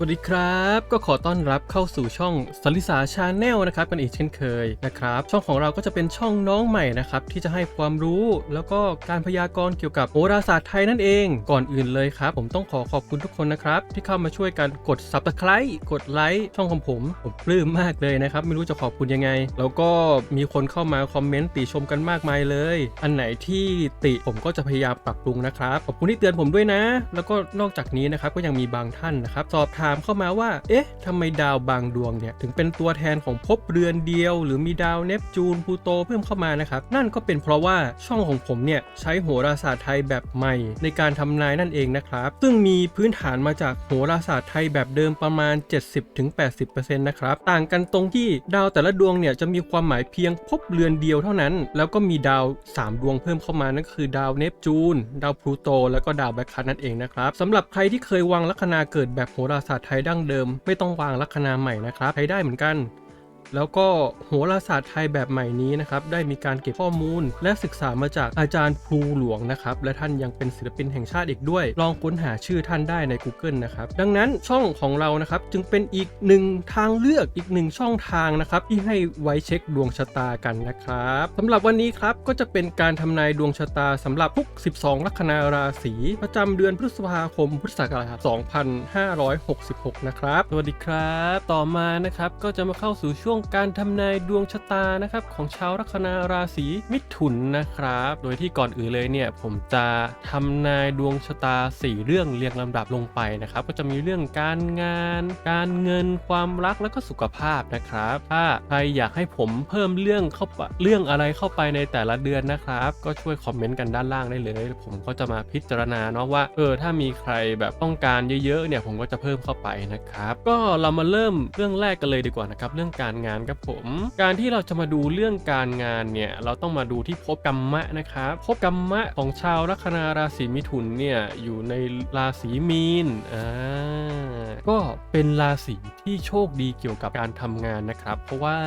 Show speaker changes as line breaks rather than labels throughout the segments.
สวัสดีครับ ก็ขอต้อนรับเข้าสู่ช่องสลิสาชาแนลนะครับกันอีกเช่นเคยนะครับ ช่องของเราก็จะเป็นช่องน้องใหม่นะครับ ที่จะให้ความรู้แล้วก็การพยากรณ์เกี่ยวกับโหราศาสตร์ไทยนั่นเอง ก่อนอื่นเลยครับ ผมต้องขอขอบคุณทุกคนนะครับ ที่เข้ามาช่วยกันกด subscribe กดไลค์ช่องของผม ผมปลื้มมากเลยนะครับ ไม่รู้จะขอบคุณยังไง แล้วก็มีคนเข้ามาคอมเมนต์ติชมกันมากมายเลย อันไหนที่ติผมก็จะพยายามปรับปรุงนะครับขอบคุณที่เตือนผมด้วยนะ แล้วก็นอกจากนี้นะครับก็ยังมีบางท่านนะครับสอบถามามเข้ามาว่า เอ๊ะทำไมดาวบางดวงเนี่ยถึงเป็นตัวแทนของภพเรือนเดียว หรือมีดาวเนปจูนพลูโตเพิ่มเข้ามานะครับ นั่นก็เป็นเพราะว่าช่องของผมเนี่ยใช้โหราศาสตร์ไทยแบบใหม่ ในการทำนายนั่นเองนะครับ ซึ่งมีพื้นฐานมาจากโหราศาสตร์ไทยแบบเดิมประมาณ 70-80%นะครับ ต่างกันตรงที่ดาวแต่ละดวงเนี่ยจะมีความหมายเพียงภพเรือนเดียวเท่านั้น แล้วก็มีดาว 3 ดวงเพิ่มเข้ามานั่นก็คือดาวเนปจูน ดาวพลูโต แล้วก็ดาวแบล็คคัทนั่นเองนะครับสำหรับใครที่เคยวางลัคนาเกิดแบบโหราศาสตร์ไทยดั้งเดิม ไม่ต้องวางลัคนาใหม่นะครับใช้ได้เหมือนกัน แล้วก็โหราศาสตร์ไทยแบบใหม่นี้นะครับได้มีการเก็บข้อมูล และศึกษามาจากอาจารย์ครูหลวงนะครับและท่านยังเป็นศิลปินแห่งชาติอีกด้วย ลองค้นหาชื่อท่านได้ใน Google นะครับดังนั้นช่องของเรานะครับจึงเป็นอีกหนึ่งทางเลือกอีกหนึ่งช่องทางนะครับที่ให้ไว้เช็คดวงชะตากันนะครับสำหรับวันนี้ครับก็จะเป็นการทำนายดวงชะตาสำหรับทุก 12 ลัคนาราศีประจำเดือนพฤษภาคมพุทธศักราช2566 นะครับสวัสดีครับ ต่อมานะครับก็จะมาเข้าสู่ช่วงการทำนายดวงชะตานะครับของชาวลัคนาราศีมิถุนนะครับ โดยที่ก่อนอื่นเลยเนี่ยผมจะทำนายดวงชะตา 4 เรื่องเรียงลำดับลงไปนะครับ ก็จะมีเรื่องการงาน การเงินความรักแล้วก็สุขภาพนะครับ ถ้าใครอยากให้ผมเพิ่มเรื่องเข้าเรื่องอะไรเข้าไปในแต่ละเดือนนะครับ ก็ช่วยคอมเมนต์กันด้านล่างได้เลย ผมก็จะมาพิจารณาเนาะว่าเออถ้ามีใครแบบต้องการเยอะๆเนี่ยผมก็จะเพิ่มเข้าไปนะครับ ก็เรามาเริ่มเรื่องแรกกันเลยดีกว่านะครับเรื่องการงานครับผม การที่เราจะมาดูเรื่องการงานเนี่ยเราต้องมาดูที่ภพกรรมะนะครับภพกรรมะของชาวลัคนาราศีมิถุนเนี่ยอยู่ในราศีมีนอ่าก็เป็นราศีที่โชคดีเกี่ยวกับการทำงานนะครับ เพราะว่า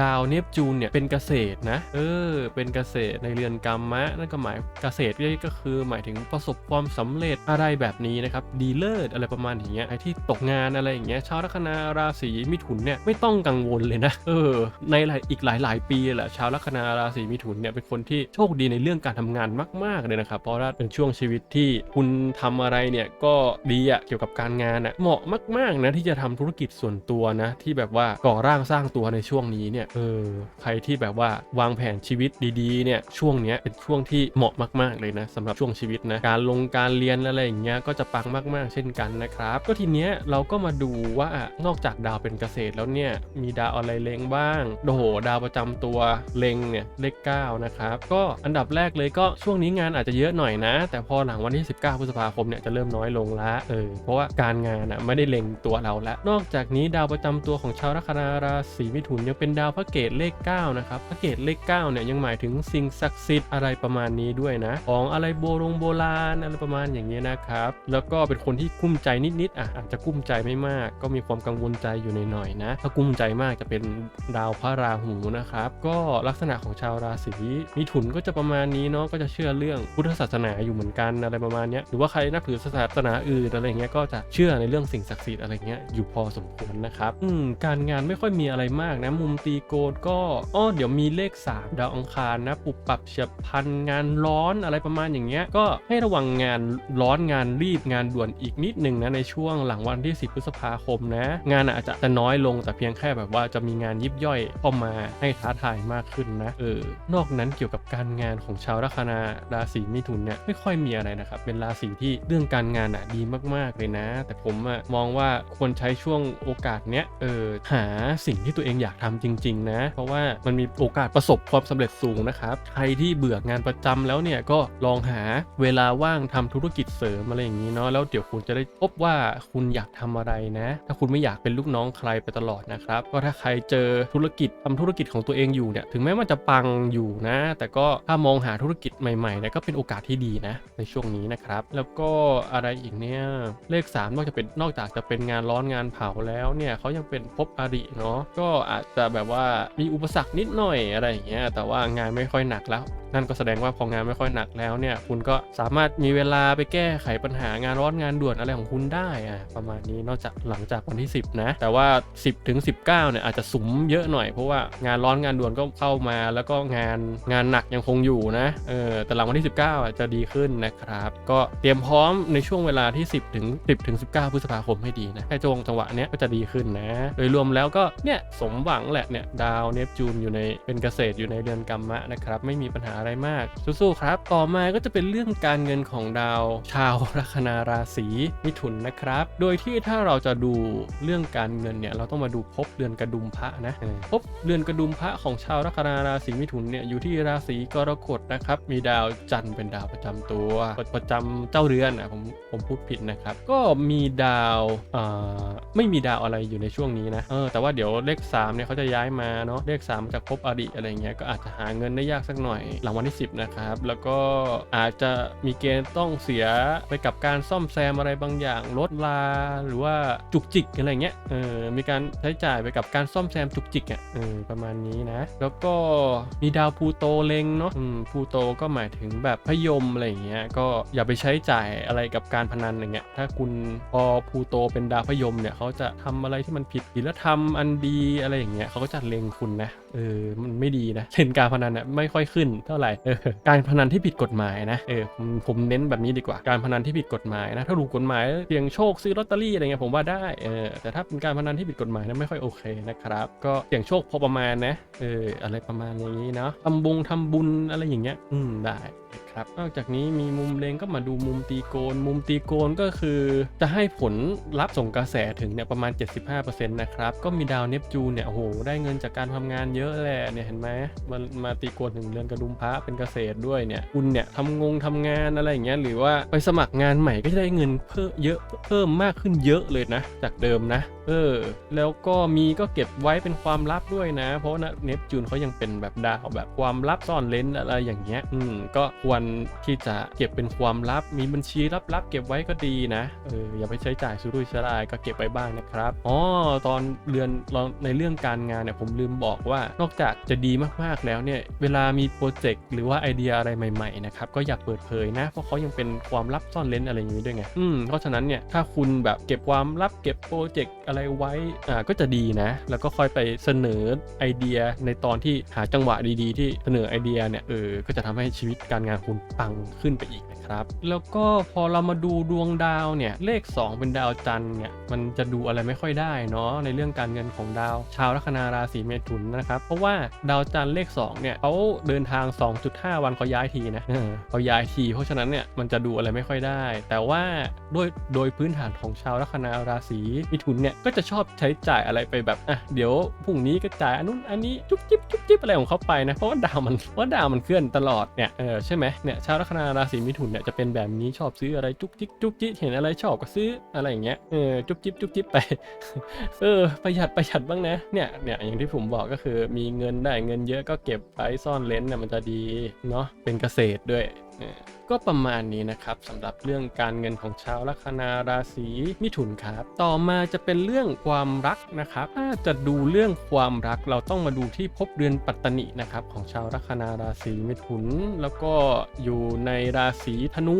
ดาวเนปจูนเนี่ยเป็นเกษตรนะเออเป็นเกษตรในเรือนกรรมะนั่นก็หมายเกษตรก็คือหมายถึงประสบความสำเร็จอะไรแบบนี้นะครับดีเลิศอะไรประมาณอย่างเงี้ยไอที่ตกงานอะไรอย่างเงี้ยชาวลัคนาราศีมิถุนเนี่ยไม่ต้องกังวลเลยนะเออในหลายอีกหลาย ๆ ปีแหละชาวลัคนาราศีมิถุนเนี่ยเป็นคนที่โชคดีในเรื่องการทำงานมาก ๆ เลยนะครับ เพราะว่าเป็นช่วงชีวิตที่คุณทำอะไรเนี่ยก็ดีอะเกี่ยวกับการงานอะเหมาะมาก ๆ นะที่จะทำธุรกิจส่วนตัวนะ ที่แบบว่าก่อร่างสร้างตัวในช่วงนี้เนี่ยเออใครที่แบบว่าวางแผนชีวิตดีๆเนี่ยช่วงเนี้ยเป็นช่วงที่เหมาะมาก ๆ เลยนะสำหรับช่วงชีวิตนะการลงการเรียนอะไรอย่างเงี้ยก็จะปังมาก ๆ เช่นกันนะครับ ก็ทีเนี้ยเราก็มาดูว่านอกจากดาวเป็นเกษตรแล้วเนี่ยมีดาวอะไรเล็งบ้างโอ้โหดาวประจำตัวเล็งเนี่ยเลข9นะครับก็อันดับแรกเลยก็ช่วงนี้งานอาจจะเยอะหน่อยนะ แต่พอหลังวันที่ 19 พฤษภาคมเนี่ยจะเริ่มน้อยลงละเออเพราะว่าการงานอะไม่ได้เล็งตัวเราละนอกจากนี้ดาวประจำตัวของชาวลัคนาราศีมิถุนยังเป็นดาวพระเกตเลข9นะครับพระเกตเลข9เนี่ยยังหมายถึงสิ่งศักดิ์สิทธิ์อะไรประมาณนี้ด้วยนะ ของอะไรโบรงโบราณอะไรประมาณอย่างเงี้ยนะครับแล้วก็เป็นคนที่กุ้มใจนิดๆอะอาจจะกุ้มใจไม่มาก ก็มีความกังวลใจอยู่หน่อยๆนะ ถ้ากุ้มใจมากจะเป็นดาวพระราหูนะครับ ก็ลักษณะของชาวราศีมิถุนก็จะประมาณนี้เนาะก็จะเชื่อเรื่องพุทธศาสนาอยู่เหมือนกันอะไรประมาณนี้หรือว่าใครนับถือศาสนาอื่นอะไรเงี้ยก็จะเชื่อในเรื่องสิ่งศักดิ์สิทธิ์อะไรเงี้ยอยู่พอสมควรนะครับอืมการงานไม่ค่อยมีอะไรมากนะมุมตีโกนก็อ้อเดี๋ยวมีเลข 3 ดาวอังคารนะปุบปรับเฉียบพันงานร้อนอะไรประมาณอย่างเงี้ยก็ให้ระวังงานร้อนงานรีบงานด่วนอีกนิดหนึ่งนะในช่วงหลังวันที่ 10 พฤษภาคมนะ งานอาจจะจะน้อยลงแต่เพียงแค่แบบว่าจะมีงานยิบย่อยเข้ามาให้ท้าทายมากขึ้นนะเออนอกนั้นเกี่ยวกับการงานของชาวลัคนาราศีมิถุนเนี่ยไม่ค่อยมีอะไรนะครับเป็นราศีที่เรื่องการงานอะดีมาก ๆ เลยนะ แต่ผมอะมองว่าควรใช้ช่วงโอกาสเนี้ยเออหาสิ่งที่ตัวเองอยากทำจริง ๆ นะ เพราะว่ามันมีโอกาสประสบความสำเร็จสูงนะครับใครที่เบื่องานประจำแล้วเนี่ยก็ลองหาเวลาว่างทำธุรกิจเสริมอะไรอย่างนี้เนาะแล้วเดี๋ยวคุณจะได้พบว่าคุณอยากทำอะไรนะ ถ้าคุณไม่อยากเป็นลูกน้องใครไปตลอดนะครับก็ถ้าใครเจอธุรกิจทำธุรกิจของตัวเองอยู่เนี่ยถึงแม้มันจะปังอยู่นะ แต่ก็ถ้ามองหาธุรกิจใหม่ๆเนี่ยก็เป็นโอกาสที่ดีนะในช่วงนี้นะครับ แล้วก็อะไรอีกเนี่ยเลข 3 นอกจากเป็นนอกจากจะเป็นงานร้อนงานเผาแล้วเนี่ยเขายังเป็นภพอริเนาะก็อาจจะแบบว่ามีอุปสรรคนิดหน่อยอะไรอย่างเงี้ยแต่ว่างานไม่ค่อยหนักแล้วนั่นก็แสดงว่าพองานไม่ค่อยหนักแล้วเนี่ย คุณก็สามารถมีเวลาไปแก้ไขปัญหางานร้อนงานด่วนอะไรของคุณได้อะประมาณนี้นอกจากหลังจากวันที่ 10 นะ แต่ว่า 10ถึง19เนี่ยอาจจะสุมเยอะหน่อยเพราะว่างานร้อนงานด่วนก็เข้ามาแล้วก็งานงานหนักยังคงอยู่นะเออแต่หลังวันที่ 19อะจะดีขึ้นนะครับ ก็เตรียมพร้อมในช่วงเวลาที่ 10ถึง10ถึง19 พฤษภาคมให้ดีนะแค่จงจังหวะเนี้ยก็จะดีขึ้นนะ โดยรวมแล้วก็เนี่ยสมหวังแหละเนี่ยดาวเนปจูนอยู่ในเป็นเกษตรอยู่ในเดือนกัมมะนะครับไม่มีปัญหาอะไรมากสู้ๆครับ ต่อมาก็จะเป็นเรื่องการเงินของดาว ชาวลัคนาราศีมิถุนนะครับ โดยที่ถ้าเราจะดูเรื่องการเงินเนี่ยเราต้องมาดูภพเดือนกระดุมพระนะเออภพเดือนกระดุมพระของชาวลัคนาราศีมิถุนเนี่ยอยู่ที่ราศีกรกฎนะครับมีดาวจันทร์เป็นดาวประจำตัวประจำเจ้าเรือนอะผมผมพูดผิดนะครับ ก็มีดาวเอ่อไม่มีดาวอะไรอยู่ในช่วงนี้นะเออแต่ว่าเดี๋ยวเลข3เนี่ยเขาจะย้ายมาเนาะเลข3จากภพอดีตอะไรเงี้ยก็อาจจะหาเงินได้ยากสักหน่อยหลังวันที่ 10 นะครับ แล้วก็อาจจะมีเกณฑ์ต้องเสียไปกับการซ่อมแซมอะไรบางอย่างลดลาหรือว่าจุกจิกอะไรเงี้ยเออมีการใช้จ่ายไปกับการซ่อมแซมจุกจิกอะเออประมาณนี้นะ แล้วก็มีดาวพูโตเล็งเนาะอืมพูโตก็หมายถึงแบบพยมอะไรเงี้ยก็อย่าไปใช้จ่ายอะไรกับการพนันอย่างเงี้ยถ้าคุณพอพูโตเป็นดาวพยมเนี่ยเขาจะทำอะไรที่มันผิดศีลธรรมอันดีอะไรอย่างเงี้ยเขาก็จะเล็งคุณนะเออมันไม่ดีนะเล่นการพนันอะไม่ค่อยขึ้นเท่าไหร่เออการพนันที่ผิดกฎหมายนะเออผมเน้นแบบนี้ดีกว่าการพนันที่ผิดกฎหมายนะถ้าถูกกฎหมายเสี่ยงโชคซื้อลอตเตอรี่อะไรเงี้ยผมว่าได้เออแต่ถ้าเป็นการพนันที่ผิดกฎหมายนะไม่ค่อยโอเคนะครับก็เสี่ยงโชคพอประมาณนะเอออะไรประมาณอย่างนี้เนาะทำบุญทำบุญอะไรอย่างเงี้ยอืมได้ ครับ นอกจากนี้มีมุมเลงก็มาดูมุมตีโกน มุมตีโกนก็คือจะให้ผลลัพธ์ส่งกระแสถึงเนี่ยประมาณ 75%นะครับ ก็มีดาวเนปจูนเนี่ยโอ้โหได้เงินจากการทำงานเยอะแหละเนี่ยเห็นไหมมันมาตีโกนถึงเรือนกระดุมพระเป็นเกษตรด้วยเนี่ยคุณเนี่ยทำงงทำงานอะไรอย่างเงี้ยหรือว่าไปสมัครงานใหม่ก็จะได้เงินเพิ่มเยอะเพิ่มมากขึ้นเยอะเลยนะ จากเดิมนะเออแล้วก็มีก็เก็บไว้เป็นความลับด้วยนะ เพราะว่าเนปจูนเขายังเป็นแบบดาวแบบความลับซ่อนเลนอะไรอย่างเงี้ยอืมก็ควรที่จะเก็บเป็นความลับ มีบัญชีลับๆเก็บไว้ก็ดีนะเอออย่าไปใช้จ่ายสุรุ่ยสุร่ายก็เก็บไว้บ้างนะครับอ๋อตอนเรือนในเรื่องการงานเนี่ยผมลืมบอกว่านอกจากจะดีมากๆแล้วเนี่ยเวลามีโปรเจกต์หรือว่าไอเดียอะไรใหม่ๆนะครับก็อยากเปิดเผยนะ เพราะเขายังเป็นความลับซ่อนเลนอะไรอย่างนี้ด้วยไงอืมเพราะฉะนั้นเนี่ยถ้าคุณแบบเก็บความลับเก็บโปรเจกต์อะไรไว้อ่าก็จะดีนะ แล้วก็ค่อยไปเสนอไอเดียในตอนที่หาจังหวะดีๆ ที่เสนอไอเดียเนี่ยเออก็จะทำให้ชีวิตการงานคุณปังขึ้นไปอีก ครับ แล้วก็พอเรามาดูดวงดาวเนี่ย เลข 2 เป็นดาวจันทร์เนี่ย มันจะดูอะไรไม่ค่อยได้เนาะในเรื่องการเงินของดาว ชาวลัคนาราศีเมถุนนะครับ เพราะว่าดาวจันทร์เลข 2 เนี่ยเขาเดินทาง 2.5 วันเขาย้ายทีนะเขาย้ายที เพราะฉะนั้นเนี่ยมันจะดูอะไรไม่ค่อยได้ แต่ว่าโดยโดยพื้นฐานของชาวลัคนาราศีมิถุนเนี่ยก็จะชอบใช้จ่ายอะไรไปแบบอะเดี๋ยวพรุ่งนี้ก็จ่ายอันนู้นอันนี้จุ๊บจิ๊บจุ๊บจิ๊บอะไรของเขาไปนะเพราะว่าดาวมันเพราะว่าดาวมันเคลื่อนตลอดเนี่ยเออใช่ไหมเนี่ยชาวลัคนาราศีมิถุนเนี่ยจะเป็นแบบนี้ชอบซื้ออะไรจุ๊บจิ๊บจุ๊บจิ๊บเห็นอะไรชอบก็ซื้ออะไรอย่างเงี้ยเออจุ๊บจิ๊บจุ๊บจิ๊บไปเออประหยัดประหยัดบ้างนะเนี่ยเนี่ยอย่างที่ผมบอกก็คือมีเงินได้เงินเยอะก็เก็บไว้ซ่อนเลนเนี่ยมันจะดีเนาะเป็นเกษตรด้วย ก็ประมาณนี้นะครับสำหรับเรื่องการเงินของชาวลัคนาราศีมิถุนครับ ต่อมาจะเป็นเรื่องความรักนะครับ ถ้าจะดูเรื่องความรักเราต้องมาดูที่ภพเดือนปัตตนินะครับของชาวลัคนาราศีมิถุน แล้วก็อยู่ในราศีธนู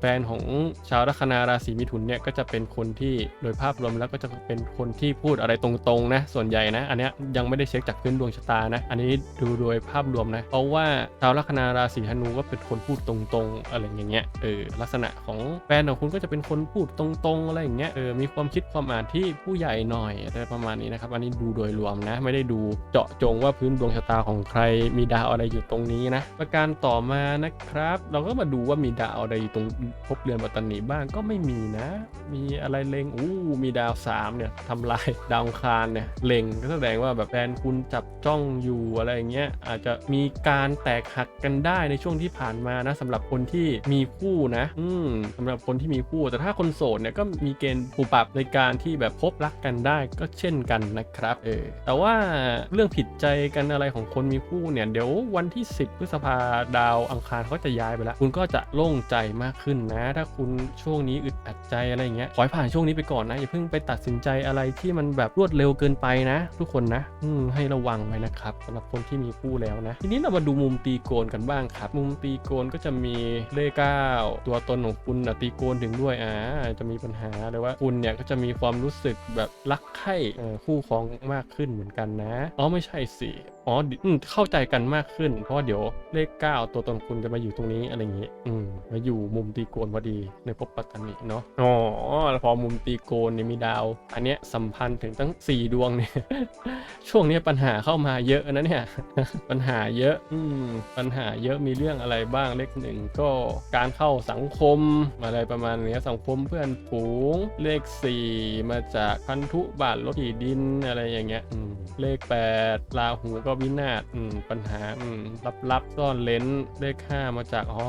แฟนของชาวลัคนาราศีมิถุนเนี่ยก็จะเป็นคนที่โดยภาพรวมแล้วก็จะเป็นคนที่พูดอะไรตรงๆนะส่วนใหญ่นะ อันนี้ยยังไม่ได้เช็คจากพื้นดวงชะตานะ อันนี้ดูโดยภาพรวมนะเพราะว่าชาวลัคนาราศีธนูก็เป็นคนพูดตรงๆ อะไรอย่างเงี้ยเออลักษณะของแฟนของคุณก็จะเป็นคนพูดตรงๆอะไรอย่างเงี้ยเออมีความคิดความอ่านที่ผู้ใหญ่หน่อยอะไรประมาณนี้นะครับอันนี้ดูโดยรวมนะ ไม่ได้ดูเจาะจงว่าพื้นดวงชะตาของใครมีดาวอะไรอยู่ตรงนี้นะ ประการต่อมานะครับ เราก็มาดูว่ามีดาวอะไรอยู่ตรงภพเรือนปัตตานีบ้างก็ไม่มีนะ มีอะไรเลงอู้มีดาวสามเนี่ยทำลายดาวคารเนี่ยเลงก็แสดงว่าแบบแฟนคุณจับจ้องอยู่อะไรอย่างเงี้ยอาจจะมีการแตกหักกันได้ในช่วงที่ผ่านานมานะสำหรับคนที่มีคู่นะ อืมสำหรับคนที่มีคู่ แต่ถ้าคนโสดเนี่ยก็มีเกณฑ์ปูปรับในการที่แบบพบรักกันได้ก็เช่นกันนะครับเออแต่ว่าเรื่องผิดใจกันอะไรของคนมีคู่เนี่ยเดี๋ยววันที่ 10 พฤษภาดาวอังคารเขาจะย้ายไปแล้ว คุณก็จะโล่งใจมากขึ้นนะ ถ้าคุณช่วงนี้อึดอัดใจอะไรอย่างเงี้ยขอให้ผ่านช่วงนี้ไปก่อนนะอย่าเพิ่งไปตัดสินใจอะไรที่มันแบบรวดเร็วเกินไปนะ ทุกคนนะอืมให้ระวังไว้นะครับสำหรับคนที่มีคู่แล้วนะ ทีนี้เรามาดูมุมตีโกนกันบ้างครับ มุมตีโกนก็จะมีเลขเก้าตัวตนของคุณนะตีโกนถึงด้วยอ่าจะมีปัญหาเลยว่าคุณเนี่ยก็จะมีความรู้สึกแบบรักใคร่คู่ครองมากขึ้นเหมือนกันนะอ๋อไม่ใช่สิ อ๋ออืมเข้าใจกันมากขึ้น เพราะว่าเดี๋ยวเลขเก้าตัวตนคุณจะมาอยู่ตรงนี้อะไรอย่างงี้ อืมมาอยู่มุมตีโกนพอดีในภพปัตตานีเนาะอ๋อแล้วพอมุมตีโกนเนี่ยมีดาว อันเนี้ยสัมพันธ์ถึงตั้ง 4 ดวงเนี่ย ช่วงนี้ปัญหาเข้ามาเยอะนะเนี่ย ปัญหาเยอะ อืมปัญหาเยอะมีเรื่องอะไรบ้างเลขหนึ่งก็การเข้าสังคมอะไรประมาณนี้สังคมเพื่อนฝูงเลข 4 มาจากพันธุบาทรถที่ดินอะไรอย่างเงี้ยเลข 8ลาหูก็วินาศอืมปัญหาอืมลับซ่อนเลนเลข5มาจากอ๋อ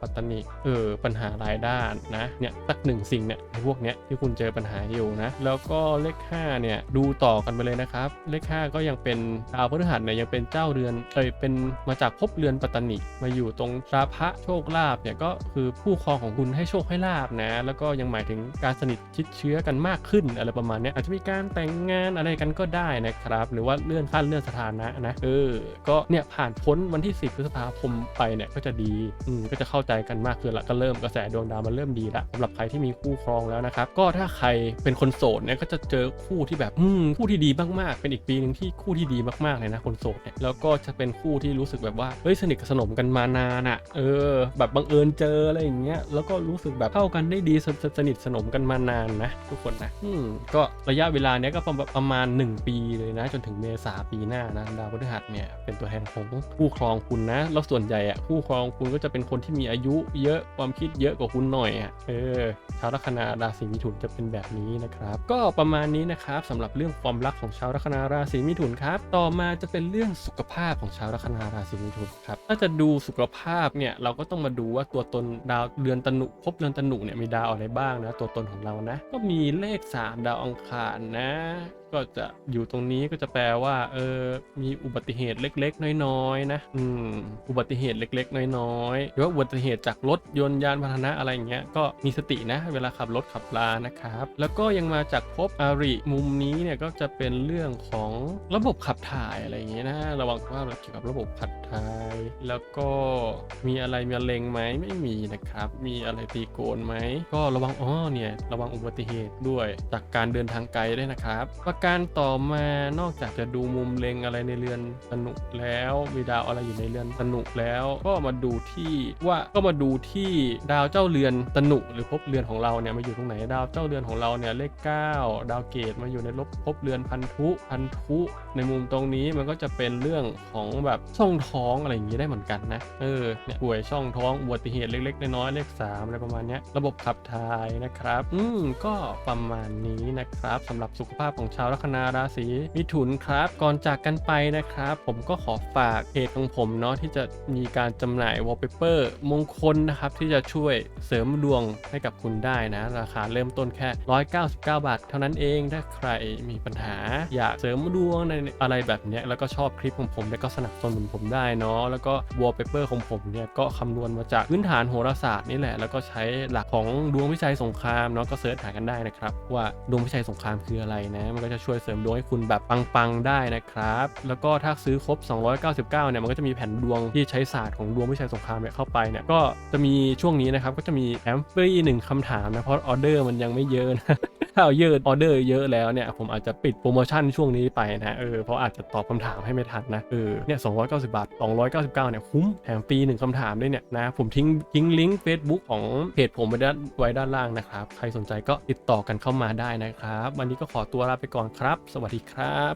ปัตตานีเออปัญหาหลายด้านนะเนี่ยสักหนึ่งสิ่งเนี่ยในพวกเนี้ยที่คุณเจอปัญหาอยู่นะแล้วก็เลข5เนี่ยดูต่อกันไปเลยนะครับ เลข5ก็ยังเป็นดาวพฤหัสเนี่ยยังเป็นเจ้าเรือนเอยเป็นมาจากภพเรือนปัตตานีมาอยู่ตรงราพะโชคลาภเนี่ยก็คือผู้ครองของคุณให้โชคให้ลาบนะ แล้วก็ยังหมายถึงการสนิทชิดเชื้อกันมากขึ้นอะไรประมาณนี้อาจจะมีการแต่งงานอะไรกันก็ได้นะครับ หรือว่าเลื่อนขั้นเลื่อนสถานะนะเออก็เนี่ยผ่านพ้นวันที่ 10พฤษภาคมไปเนี่ยก็จะดีอืมก็จะเข้าใจกันมากขึ้นละก็เริ่มกระแสดวงดาวมันเริ่มดีละสำหรับใครที่มีคู่ครองแล้วนะครับก็ถ้าใครเป็นคนโสดเนี่ยก็จะเจอคู่ที่แบบอืมคู่ที่ดีมากๆ เป็นอีกปีหนึ่งที่คู่ที่ดีมากๆเลยนะคนโสดเนี่ยแล้วก็จะเป็นคู่ที่รู้สึกแบบว่าเฮ้ยสนิทสนมกันมานานอะเออ แบบบังเอิญเจออะไรอย่างเงี้ยแล้วก็รู้สึกแบบเข้ากันได้ดีสนสนิทสนมกันมานานนะทุกคนนะอืมก็ระยะเวลาเนี้ยก็ประมาณประมาณ1ปีเลยนะ จนถึงเมษาปีหน้านะดาวพฤหัสเนี่ยเป็นตัวแทนของคู่ครองคุณนะ แล้วส่วนใหญ่อะคู่ครองคุณก็จะเป็นคนที่มีอายุเยอะความคิดเยอะกว่าคุณหน่อยอะเออชาวลัคนาราศีมิถุนจะเป็นแบบนี้นะครับ ก็ประมาณนี้นะครับสำหรับเรื่องความรักของชาวลัคนาราศีมิถุนครับ ต่อมาจะเป็นเรื่องสุขภาพของชาวลัคนาราศีมิถุนครับถ้าจะดูสุขภาพเนี่ยเราก็ต้องมาดูว่าตัวตนดาวเรือนตนุภพเรือนตนุเนี่ยมีดาวอะไรบ้างนะตัวตนของเรานะ ก็มีเลข 3 ดาวอังคารนะก็จะอยู่ตรงนี้ก็จะแปลว่าเออมีอุบัติเหตุเล็ก ๆ น้อยๆนะอืมอุบัติเหตุเล็ก ๆ น้อยๆหรือว่าอุบัติเหตุจากรถยนต์ยานพาหนะอะไรอย่างเงี้ยก็มีสตินะ เวลาขับรถขับลานะครับ แล้วก็ยังมาจากภพอาริมุมนี้เนี่ยก็จะเป็นเรื่องของระบบขับถ่ายอะไรอย่างเงี้ยนะระวังว่าเกี่ยวกับระบบขับถ่าย แล้วก็มีอะไรมีเร็งไหมไม่มีนะครับ มีอะไรตีโกนไหมก็ระวังอ๋อเนี่ยระวังอุบัติเหตุด้วยจากการเดินทางไกลด้วยนะครับประการต่อมานอกจากจะดูมุมเล็งอะไรในเรือนตนุแล้วมีดาวอะไรอยู่ในเรือนตนุแล้ว ก็มาดูที่ว่าก็มาดูที่ดาวเจ้าเรือนตนุหรือภพเรือนของเราเนี่ยมาอยู่ตรงไหนดาวเจ้าเรือนของเราเนี่ยเลข 9 ดาวเกตมาอยู่ในลบภพเรือนพันธุพันธุในมุมตรงนี้มันก็จะเป็นเรื่องของแบบช่องท้องอะไรอย่างนี้ได้เหมือนกันนะเออเนี่ยป่วยช่องท้องอุบัติเหตุเล็กๆน้อยๆเลข3อะไรประมาณนี้ระบบขับถ่ายนะครับ อืมก็ประมาณนี้นะครับสำหรับสุขภาพของชาวลัคนาราศีมิถุนครับ ก่อนจากกันไปนะครับ ผมก็ขอฝากเพจของผมเนาะที่จะมีการจำหน่ายวอลเปเปอร์มงคลนะครับ ที่จะช่วยเสริมดวงให้กับคุณได้นะ ราคาเริ่มต้นแค่ 199 บาท เท่านั้นเองถ้าใครมีปัญหา อยากเสริมดวงในอะไรแบบนี้แล้วก็ชอบคลิปของผมแล้วก็สนับสนุนผมได้เนาะแล้วก็วอลเปเปอร์ของผมเนี่ยก็คำนวณมาจากพื้นฐานโหราศาสตร์นี่แหละ แล้วก็ใช้หลักของดวงวิจัยสงครามเนาะก็เสิร์ชหากันได้นะครับว่าดวงวิจัยสงครามคืออะไรนะมันก็จะช่วยเสริมดวงให้คุณแบบปังๆได้นะครับ แล้วก็ถ้าซื้อครบ 299เนี่ยมันก็จะมีแผ่นดวงที่ใช้ศาสตร์ของดวงวิชัยสงครามเนี่ยเข้าไปเนี่ยก็จะมีช่วงนี้นะครับก็จะมีแถมฟรีหนึ่งคำถามนะเพราะออเดอร์มันยังไม่เยอะนะ ถ้าเอายอะออเดอร์เยอะแล้วเนี่ยผมอาจจะปิดโปรโมชั่นช่วงนี้ไปนะเออเพราะอาจจะตอบคำถามให้ไม่ทันนะเออเนี่ย290บาท 299เนี่ยคุ้มแถมฟรีหนึ่งคำถามด้วยเนี่ยนะผมทิ้งทิ้งลิงก์ Facebook ของเพจผมไว้ด้านไว้ด้านล่างนะครับ ใครสนใจก็ติดต่อกันเข้ามาได้นะครับ วันนี้ก็ขอตัวลาไปก่อนครับ สวัสดีครับ